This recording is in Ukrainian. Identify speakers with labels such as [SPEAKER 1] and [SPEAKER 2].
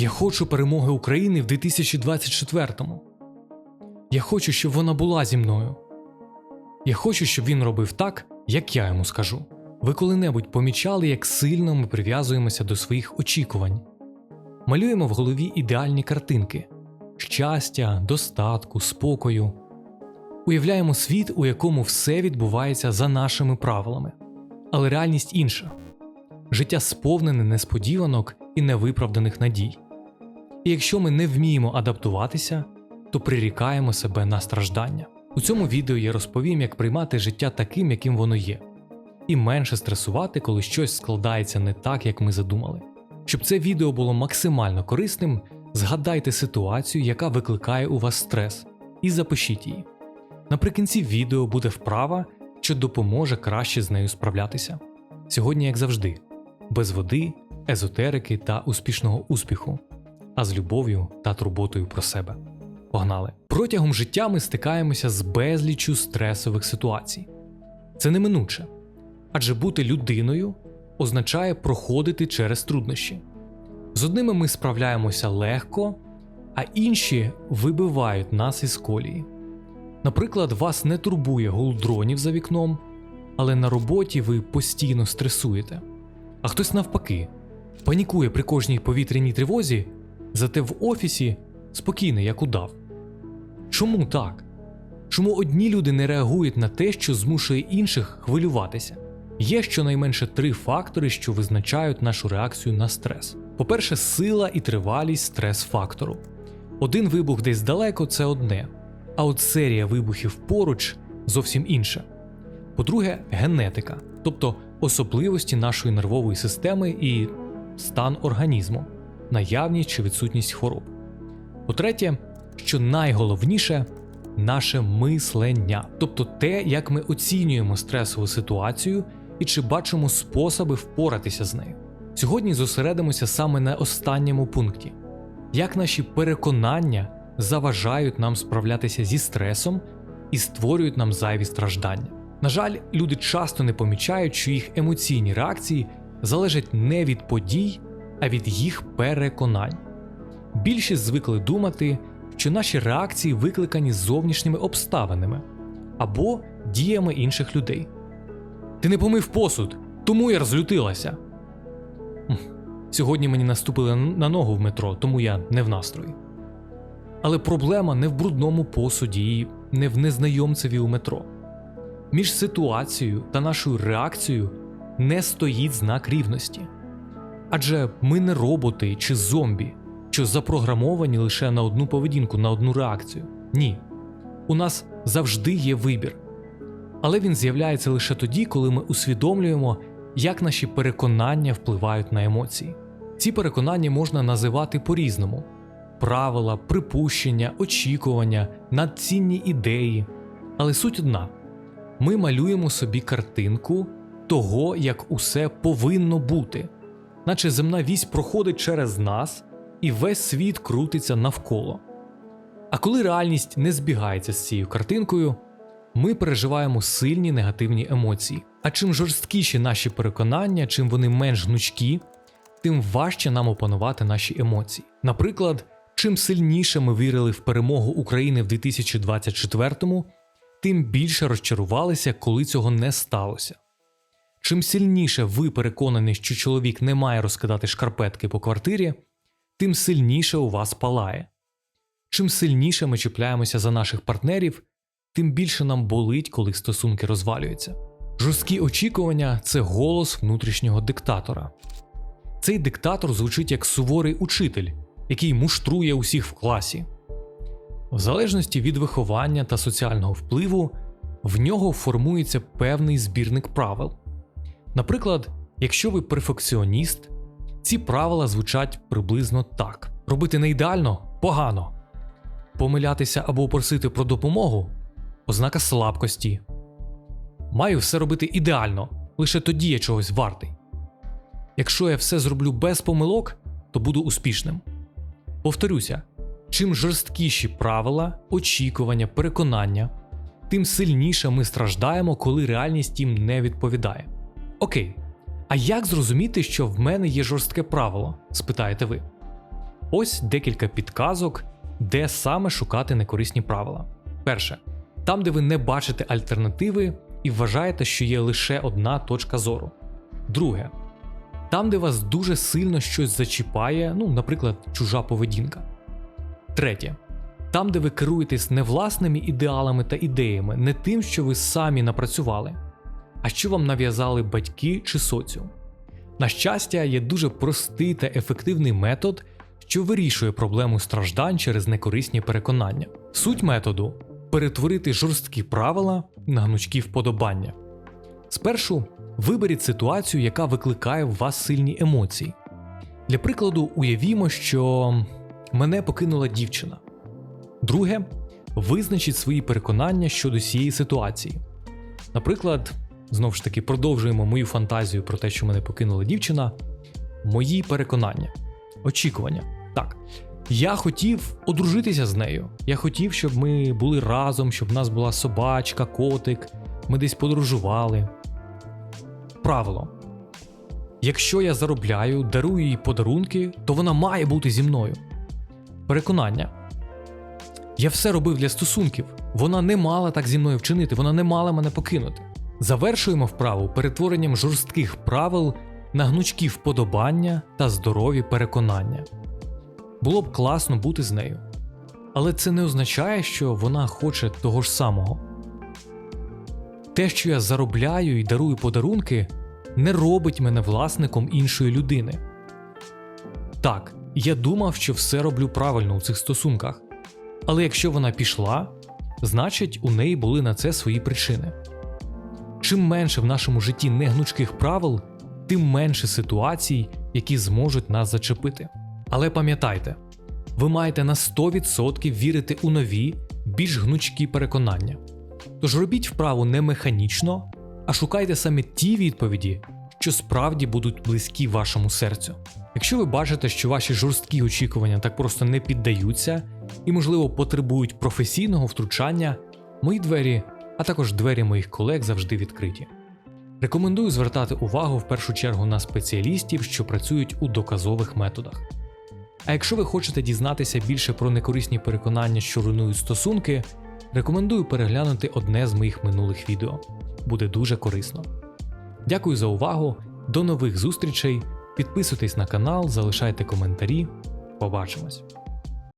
[SPEAKER 1] Я хочу перемоги України в 2024-му. Я хочу, щоб вона була зі мною. Я хочу, щоб він робив так, як я йому скажу. Ви коли-небудь помічали, як сильно ми прив'язуємося до своїх очікувань. Малюємо в голові ідеальні картинки щастя, достатку, спокою. Уявляємо світ, у якому все відбувається за нашими правилами. Але реальність інша життя сповнене несподіванок і невиправданих надій. І якщо ми не вміємо адаптуватися, то прирікаємо себе на страждання. У цьому відео я розповім, як приймати життя таким, яким воно є, і менше стресувати, коли щось складається не так, як ми задумали. Щоб це відео було максимально корисним, згадайте ситуацію, яка викликає у вас стрес, і запишіть її. Наприкінці відео буде вправа, що допоможе краще з нею справлятися. Сьогодні, як завжди, без води, езотерики та успішного успіху, а з любов'ю та турботою про себе. Погнали! Протягом життя ми стикаємося з безліччю стресових ситуацій. Це неминуче, адже бути людиною означає проходити через труднощі. З одними ми справляємося легко, а інші вибивають нас із колії. Наприклад, вас не турбує гул дронів за вікном, але на роботі ви постійно стресуєте. А хтось навпаки панікує при кожній повітряній тривозі, зате в офісі спокійний, як удав. Чому так? Чому одні люди не реагують на те, що змушує інших хвилюватися? Є щонайменше три фактори, що визначають нашу реакцію на стрес. По-перше, сила і тривалість стрес-фактору. Один вибух десь далеко це одне, а от серія вибухів поруч зовсім інше. По-друге, генетика, тобто особливості нашої нервової системи і стан організму, наявність чи відсутність хвороб. По-третє, що найголовніше наше мислення, тобто те, як ми оцінюємо стресову ситуацію і чи бачимо способи впоратися з нею. Сьогодні зосередимося саме на останньому пункті: як наші переконання заважають нам справлятися зі стресом і створюють нам зайві страждання. На жаль, люди часто не помічають, що їх емоційні реакції залежать не від подій, а від їх переконань. Більшість звикли думати, що наші реакції викликані зовнішніми обставинами або діями інших людей. Ти не помив посуд, тому я розлютилася. Сьогодні мені наступили на ногу в метро, тому я не в настрої. Але проблема не в брудному посуді і не в незнайомцеві у метро. Між ситуацією та нашою реакцією не стоїть знак рівності. Адже ми не роботи чи зомбі, що запрограмовані лише на одну поведінку, на одну реакцію. Ні. У нас завжди є вибір. Але він з'являється лише тоді, коли ми усвідомлюємо, як наші переконання впливають на емоції. Ці переконання можна називати по-різному: правила, припущення, очікування, надцінні ідеї. Але суть одна: ми малюємо собі картинку того, як усе повинно бути, наче земна вісь проходить через нас, і весь світ крутиться навколо. А коли реальність не збігається з цією картинкою, ми переживаємо сильні негативні емоції. А чим жорсткіші наші переконання, чим вони менш гнучкі, тим важче нам опанувати наші емоції. Наприклад, чим сильніше ми вірили в перемогу України в 2024-му, тим більше розчарувалися, коли цього не сталося. Чим сильніше ви переконані, що чоловік не має розкидати шкарпетки по квартирі, тим сильніше у вас палає. Чим сильніше ми чіпляємося за наших партнерів, тим більше нам болить, коли стосунки розвалюються. Жорсткі очікування це голос внутрішнього диктатора. Цей диктатор звучить як суворий учитель, який муштрує усіх в класі. В залежності від виховання та соціального впливу, в нього формується певний збірник правил. Наприклад, якщо ви перфекціоніст, ці правила звучать приблизно так: робити не ідеально погано, помилятися або просити про допомогу ознака слабкості. Маю все робити ідеально, лише тоді я чогось вартий. Якщо я все зроблю без помилок, то буду успішним. Повторюся, чим жорсткіші правила, очікування, переконання, тим сильніше ми страждаємо, коли реальність їм не відповідає. Окей, а як зрозуміти, що в мене є жорстке правило? спитаєте ви. Ось декілька підказок, де саме шукати некорисні правила. Перше, там, де ви не бачите альтернативи і вважаєте, що є лише одна точка зору. Друге, там, де вас дуже сильно щось зачіпає, ну, наприклад, чужа поведінка. Третє. Там, де ви керуєтесь не власними ідеалами та ідеями, не тим, що ви самі напрацювали, а що вам нав'язали батьки чи соціум. На щастя, є дуже простий та ефективний метод, що вирішує проблему страждань через некорисні переконання. Суть методу перетворити жорсткі правила на гнучкі вподобання. Спершу виберіть ситуацію, яка викликає в вас сильні емоції. Для прикладу, уявімо, що мене покинула дівчина. Друге, визначіть свої переконання щодо цієї ситуації. Наприклад, знову ж таки продовжуємо мою фантазію про те, що мене покинула дівчина. Мої переконання, очікування. Так, я хотів одружитися з нею. Я хотів, щоб ми були разом, щоб в нас була собачка, котик, ми десь подорожували. Правило. Якщо я заробляю, дарую їй подарунки, то вона має бути зі мною. Переконання. Я все робив для стосунків. Вона не мала так зі мною вчинити, вона не мала мене покинути. Завершуємо вправу перетворенням жорстких правил на гнучкі вподобання та здорові переконання. Було б класно бути з нею. Але це не означає, що вона хоче того ж самого. Те, що я заробляю і дарую подарунки, не робить мене власником іншої людини. Так, я думав, що все роблю правильно у цих стосунках. Але якщо вона пішла, значить у неї були на це свої причини. Чим менше в нашому житті негнучких правил, тим менше ситуацій, які зможуть нас зачепити. Але пам'ятайте, ви маєте на 100% вірити у нові, більш гнучкі переконання. Тож робіть вправу не механічно, а шукайте саме ті відповіді, що справді будуть близькі вашому серцю. Якщо ви бачите, що ваші жорсткі очікування так просто не піддаються і, можливо, потребують професійного втручання, мої двері, а також двері моїх колег завжди відкриті. Рекомендую звертати увагу в першу чергу на спеціалістів, що працюють у доказових методах. А якщо ви хочете дізнатися більше про некорисні переконання, що руйнують стосунки, рекомендую переглянути одне з моїх минулих відео. Буде дуже корисно. Дякую за увагу, до нових зустрічей. Підписуйтесь на канал, залишайте коментарі. Побачимось!